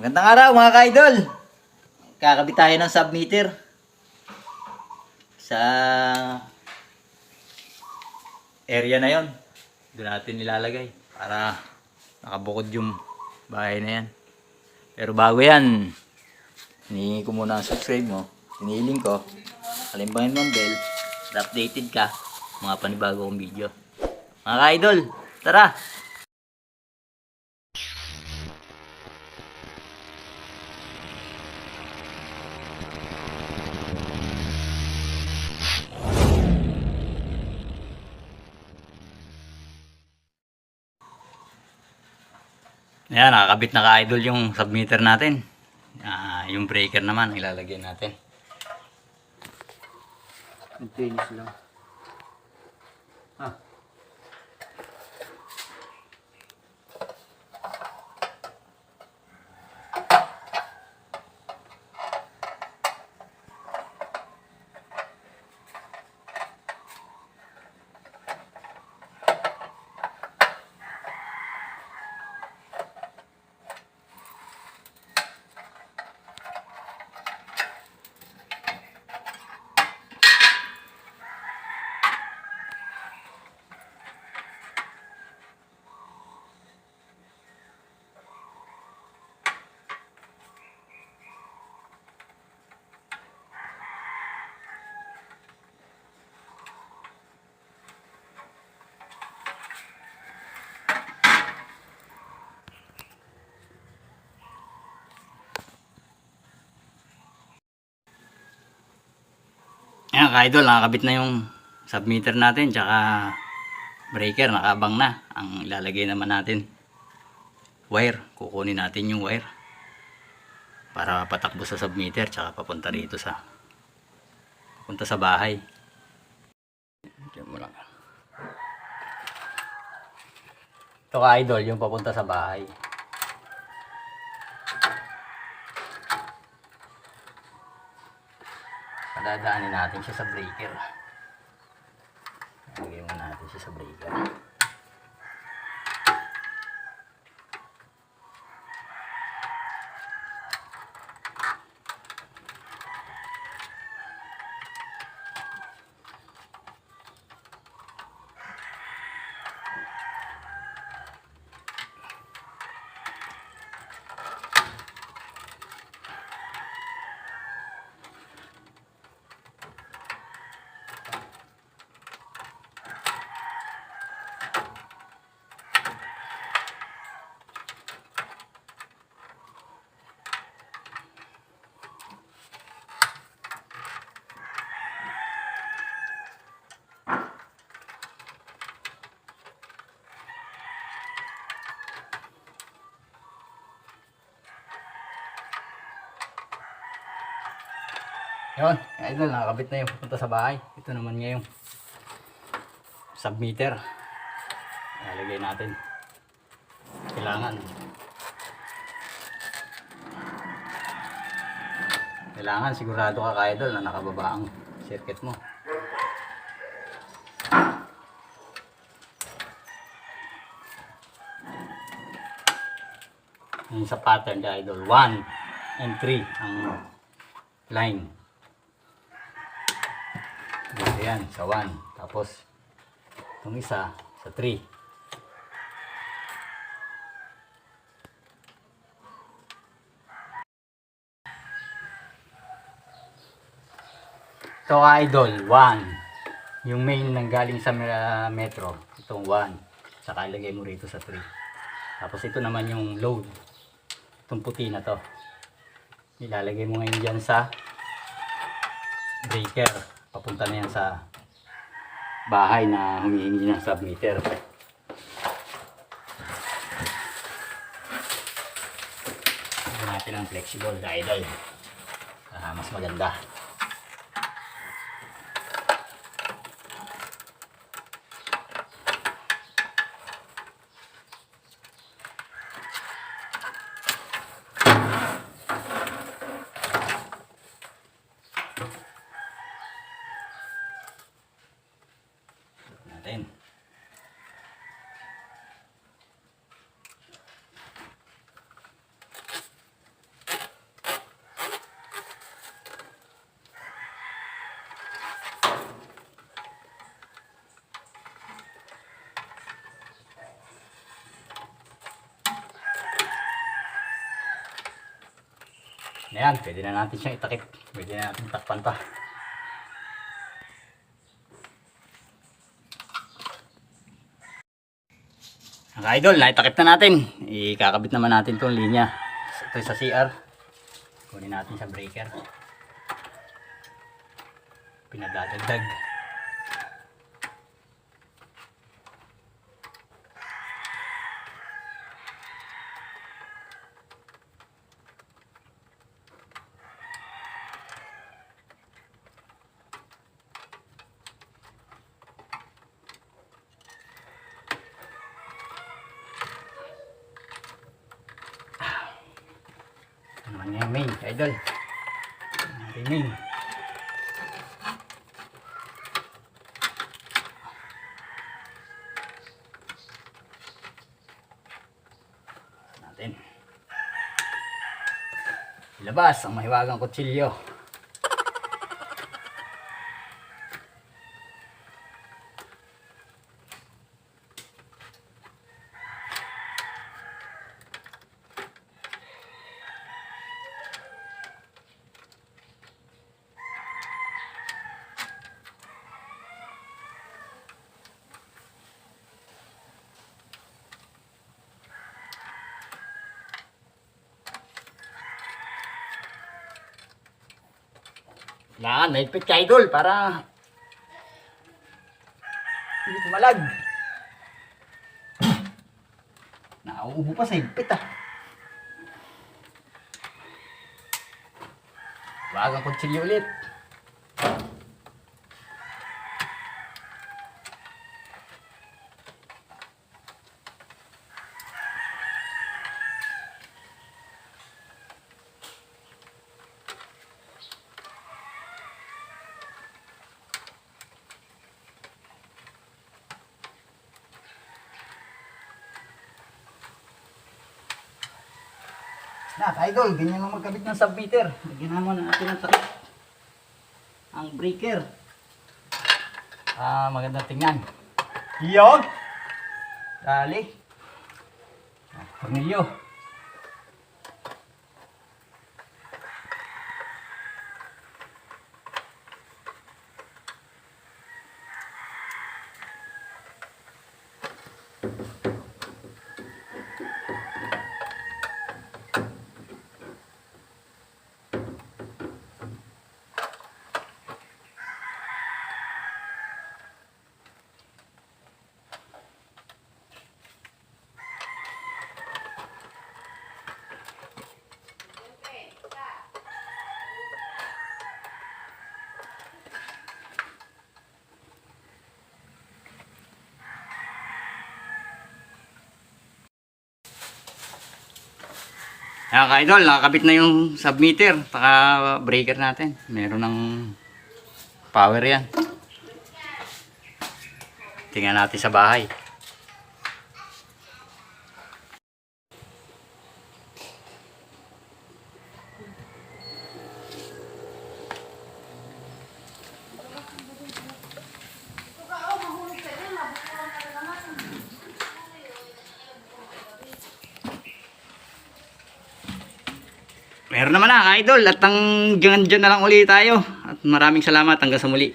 Magandang araw mga ka-idol. Kakabit tayo ng submeter. Sa area na yon. Doon natin nilalagay para nakabukod yung bahay na yan. Pero bago yan, hinihingi ko muna ang subscribe mo. Hinihiling ko, kalimbangin mo ang bell, updated ka mga panibago kong video. Mga ka-idol, tara! Ayan, nakakabit na ka-idol yung submeter natin. Ah, yung breaker naman, ilalagay natin. Continuous lang. Ah. Ayan, ka-idol, nakakabit na yung submeter natin, tsaka breaker, nakabang na. Ang ilalagay naman natin, wire. Kukunin natin yung wire. Para patakbo sa submeter, tsaka papunta rito sa, papunta sa bahay. Diyan. Ito ka-idol, yung papunta sa bahay. Padadaanin natin siya sa breaker. Lagyan mo natin siya sa breaker. Yun, idol, nakakabit na yung pupunta sa bahay. Ito naman nga yung submeter. Nalagay natin. Kailangan. Kailangan sigurado ka ka-idol na nakababa ang circuit mo. Yung sa pattern ka idol, 1 and 3 ang line. Dito yan, sa 1. Tapos, itong isa, sa 3. Ito ka idol, 1. Yung main nang galing sa me- metro, itong 1. Saka ilagay mo rito sa 3. Tapos ito naman yung load. Itong puti na to. Ilalagay mo ngayon dyan sa breaker. Papunta na yan sa bahay na humihingi ng submeter. Ito natin ang flexible idol. Ah, mas maganda. natin. Ayan, pwede na natin siyang itakip. Pwede na natin takpan pa. Mga idol, naitakip na natin. Ikakabit naman natin itong linya. Ito sa CR. Kunin natin sa breaker. Pinadadagdag. Naman yan, main, idol. Natin main. Natin. Ilabas ang mahiwagang kutsilyo. Kailangan, naipit ka idol para hindi pumalag. Nauubo pa sa higpit ah. Wag ang kutsilyo ulit. Na, idol, ganyan lang magkabit ng submeter. Lagyan naman natin ang. Ang breaker. Ah, maganda tingnan. Yog! Dali. Ah, Cornelio. Ayan ka idol, nakakabit na yung submeter, paka breaker natin. Meron ng power yan. Tingnan natin sa bahay. Meron naman na, idol. At ang dyan, dyan na lang ulit tayo. At maraming salamat hanggang sa muli.